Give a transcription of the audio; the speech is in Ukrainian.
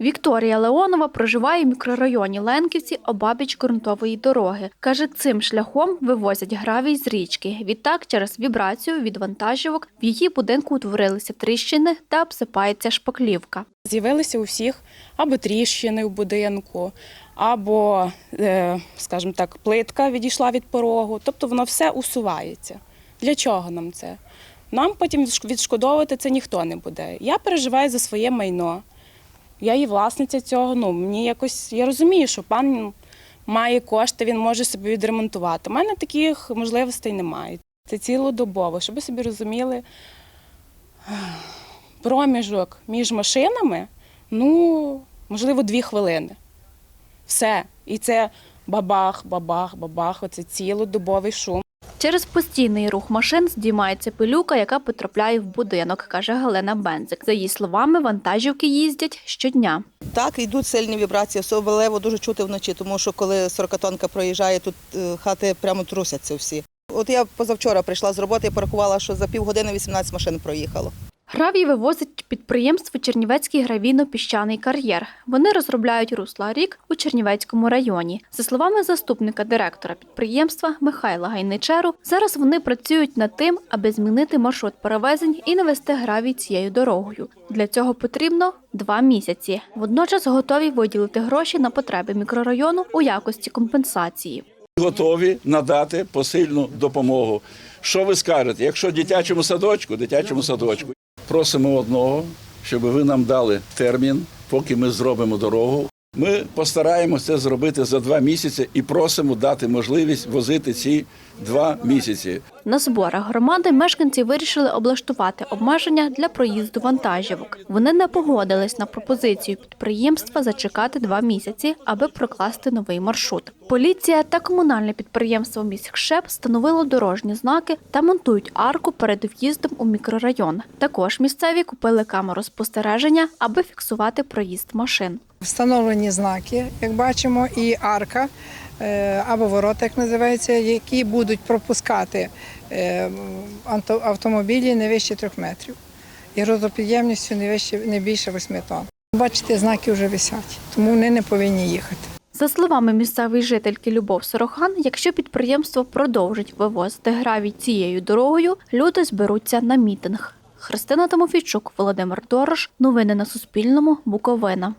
Вікторія Леонова проживає в мікрорайоні Ленківці обабіч ґрунтової дороги. Каже, цим шляхом вивозять гравій з річки. Відтак, через вібрацію від вантажівок в її будинку утворилися тріщини та обсипається шпаклівка. З'явилися у всіх або тріщини в будинку, або, е, скажімо так, плитка відійшла від порогу. Тобто воно все усувається. Для чого нам це? Нам потім відшкодовувати це ніхто не буде. Я переживаю за своє майно. Я є власниця цього. Ну, мені якось я розумію, що пан має кошти, він може собі відремонтувати. У мене таких можливостей немає. Це цілодобово, щоб ви собі розуміли проміжок між машинами, ну, можливо, дві хвилини. Все. І це бабах, бабах, бабах, оце цілодобовий шум. Через постійний рух машин здіймається пилюка, яка потрапляє в будинок, каже Галина Бензик. За її словами, вантажівки їздять щодня. Так, йдуть сильні вібрації, особливо дуже чути вночі, тому що коли 40-тонка проїжджає, тут е, хати прямо трусяться всі. От я позавчора прийшла з роботи і порахувала, що за півгодини 18 машин проїхало. Гравій вивозить підприємство Чернівецький гравійно-піщаний кар'єр. Вони розробляють русла рік у Чернівецькому районі. За словами заступника директора підприємства Михайла Гайничеру, зараз вони працюють над тим, аби змінити маршрут перевезень і навести гравій цією дорогою. Для цього потрібно два місяці. Водночас готові виділити гроші на потреби мікрорайону у якості компенсації. готові надати посильну допомогу. Що ви скажете? Якщо дитячому садочку, дитячому садочку, просимо одного, щоб ви нам дали термін, поки ми зробимо дорогу. Ми постараємося це зробити за два місяці і просимо дати можливість возити ці два місяці. На зборах громади мешканці вирішили облаштувати обмеження для проїзду вантажівок. Вони не погодились на пропозицію підприємства зачекати два місяці, аби прокласти новий маршрут. Поліція та комунальне підприємство міськшеп встановило дорожні знаки та монтують арку перед в'їздом у мікрорайон. Також місцеві купили камеру спостереження, аби фіксувати проїзд машин. Встановлені знаки, як бачимо, і арка або ворота, як називається, які будуть пропускати е, автомобілі не вище трьох метрів і грузопідємністю не вище не більше 8 тонн. Бачите, знаки вже висять, тому вони не повинні їхати. За словами місцевої жительки Любов Сорохан, якщо підприємство продовжить вивозити гравій цією дорогою, люди зберуться на мітинг. Христина Тимофійчук, Володимир Дорош. Новини на Суспільному. Буковина.